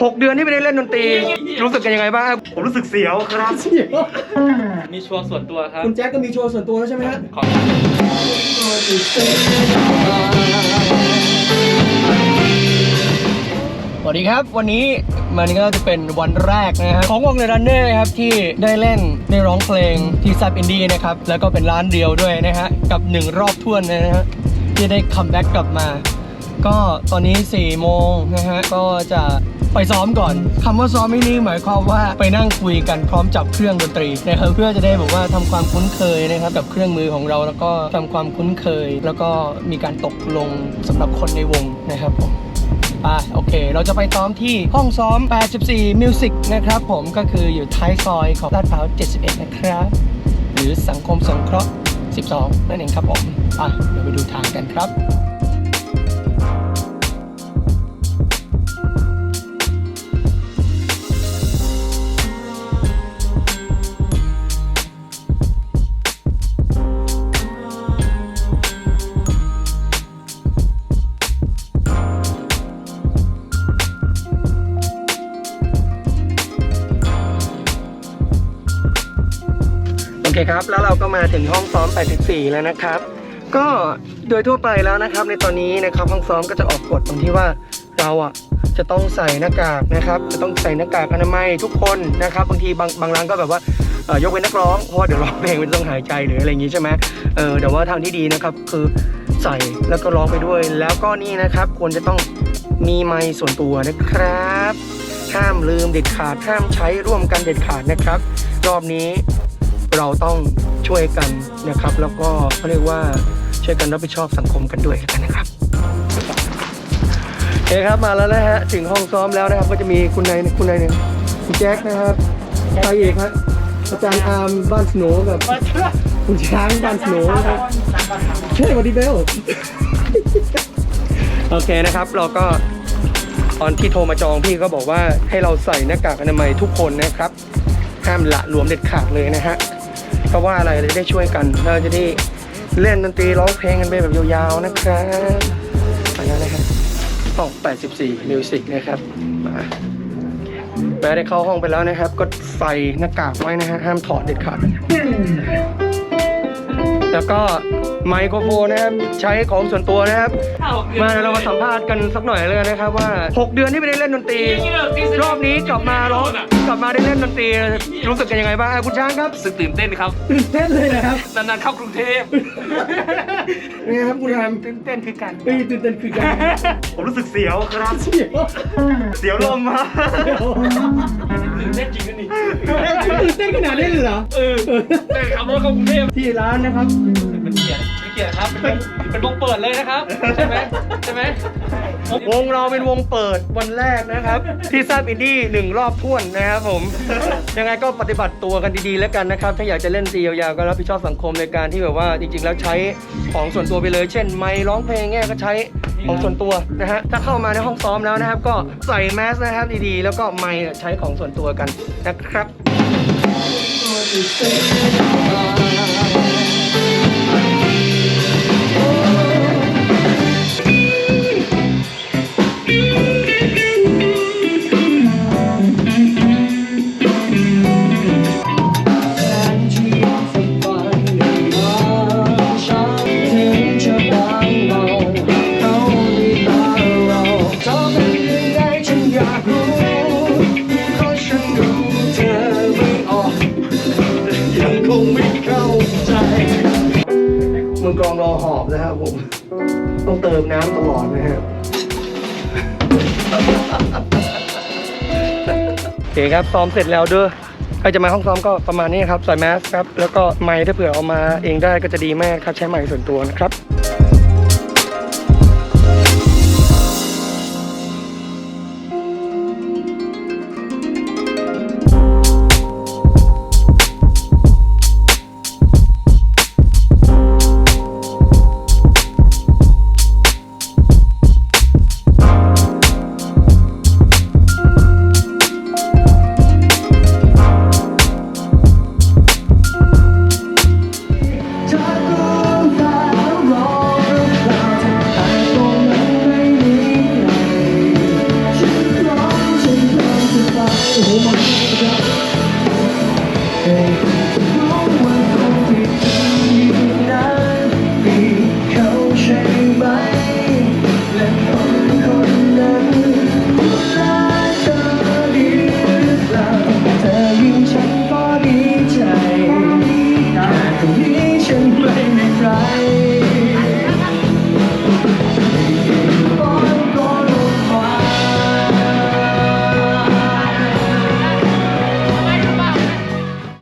หกเดือนที่ไม่ได้เล่นดนตรี รู้สึกกันยังไงบ้างผมรู้สึกเสียวครับ มีชัวร์ส่วนตัวครับ คุณแจ็คก็มีโชว์ส่วนตัวแล้วใช่ไหมฮะขอสวัสดีครับ วันนี้มันก็จะเป็นวันแรกนะฮะของวงในรันเน่ครับที่ได้เล่นได้ร้องเพลงที่ซับอินดี้นะครับ แล้วก็เป็นร้านเดียวด้วยนะฮะ กับหนึ่งรอบท่วนนะฮะ ที่ได้คัมแบ็กกลับมา ก็ตอนนี้4ี่โมงนะฮะ ก็จะ ไปซ้อมก่อนคำว่าซ้อมไม่นี่หมายความว่าไปนั่งคุยกันพร้อมจับเครื่องดนตรีนะครับเพื่อจะได้แบบว่าทำความคุ้นเคยนะครับกับเครื่องมือของเราแล้วก็ทำความคุ้นเคย แล้วก็มีการตกลงสำหรับคนในวงนะครับผมอะโอเค เราจะไปซ้อมที่ห้องซ้อม 84 Music นะครับผมก็คืออยู่ท้ายซอยของลาดพร้าว 71 นะครับ หรือสังคมสงเคราะห์ 12 นั่นเองครับผมอะ เดี๋ยวไปดูทางกันครับ คครับ แล้วเราก็มาถึงห้องซ้อม 84 แล้วนะครับ ก็โดยทั่วไปแล้วนะครับ ในตอนนี้นะครับห้องซ้อมก็จะออกกฎตรงที่ว่าเราอะจะต้องใส่หน้ากากนะครับ จะต้องใส่หน้ากากอนามัยทุกคนนะครับ บางทีบางบางร้านก็แบบว่ายกเว้นนักร้อง เพราะว่าเดี๋ยวร้องเพลงมันต้องหายใจหรืออะไรอย่างงี้ใช่ไหมเออแต่ว่าทางที่ดีนะครับคือใส่แล้วก็ร้องไปด้วย แล้วก็นี่นะครับควรจะต้องมีไมค์ส่วนตัวนะครับ ห้ามลืมเด็ดขาดห้ามใช้ร่วมกันเด็ดขาดนะครับ รอบนี้ เราต้องช่วยกันนะครับ แล้วก็เขาเรียกว่าช่วยกันรับผิดชอบสังคมกันด้วยกันนะครับโอเคครับมาแล้วนะฮะถึงห้องซ้อมแล้วนะครับ ก็จะมีคุณนายคุณนายเนี่ยคุณแจ็คนะครับใครเอกครับอาจารย์อาร์มบ้านสโหนกับคุณช้างบ้านสโหนนะครับใช่วัสดีเบลโอเคนะครับ เราก็ตอนที่โทรมาจองพี่ก็บอกว่าให้เราใส่หน้ากากอนามัยทุกคนนะครับห้ามละหลวมเด็ดขาดเลยนะฮะ เพราะว่าอะไรเราจะได้ช่วยกันเราจะได้เล่นดนตรีร้องเพลงกันไปแบบยาวๆนะครับไปแล้วนะครับห้อง84มิวสิกนะครับมาแม้ได้เข้าห้องไปแล้วนะครับ ก็ใส่หน้ากากไว้นะฮะห้ามถอดเด็ดขาดแล้วก็ไมโครโฟนนะครับใช้ของส่วนตัวนะครับ มาเดี๋ยวเรามาสัมภาษณ์กันสักหน่อยเลยนะครับว่า 6 เดือนที่ไม่ได้เล่นดนตรี รอบนี้กลับมาร้อง ลับมาได้เล่นดนตรีรู้สึกกันยังไงบ้างอะคุณช้างครับรู้สึกตื่นเต้นครับ ตื่นเต้นเลยนะครับนานๆเข้ากรุงเทพนี่ครับคุณแฮมตื่นเต้นคือกันเอ้ยตื่นเต้นคือกันผมรู้สึกเสียวครับเสียวเสียวลมมาตื่นเต้นจริงนะนี่ตื่นเต้นขนาดนี้เลยเหรอเออแต่ขับรถเข้ากรุงเทพที่ร้านนะครับมั นเกียร์ไม่เกียร์ครับ เป็นวงเป็นวงเปิดเลยนะครับ ใช่ไหมใช่ไหมวงเราเป็นวงเปิดวันแรกนะครับ ที่ทราบอินดี้หนึ่งรอบท่วนนะครับผม ยังไงก็ปฏิบัติตัวกันดีๆแล้วกันนะครับ ถ้าอยากจะเล่นตียาวๆก็รับผิดชอบสังคมในการที่แบบว่าจริงๆ แล้วใช้ของส่วนตัวไปเลย เช่น ไมค์ร้องเพลงเนี่ยก็ใช้ของส่วนตัวนะฮะถ้าเข้ามาในห้องซ้อมแล้วนะครับ ก็ใส่แมสนะครับดีๆ แล้วก็ไมค์ใช้ของส่วนตัวกันนะครับ กลองรอหอบนะครับผม ต้องเติมน้ำตลอดนะฮะโอเคครับ ซ้อมเสร็จแล้วเด้อใครจะมาห้องซ้อมก็ประมาณนี้ครับใส่แมสครับ แล้วก็ไม้ถ้าเผื่อเอามาเองได้ก็จะดีมากครับ ใช้ไม้ส่วนตัวนะครับ Hey.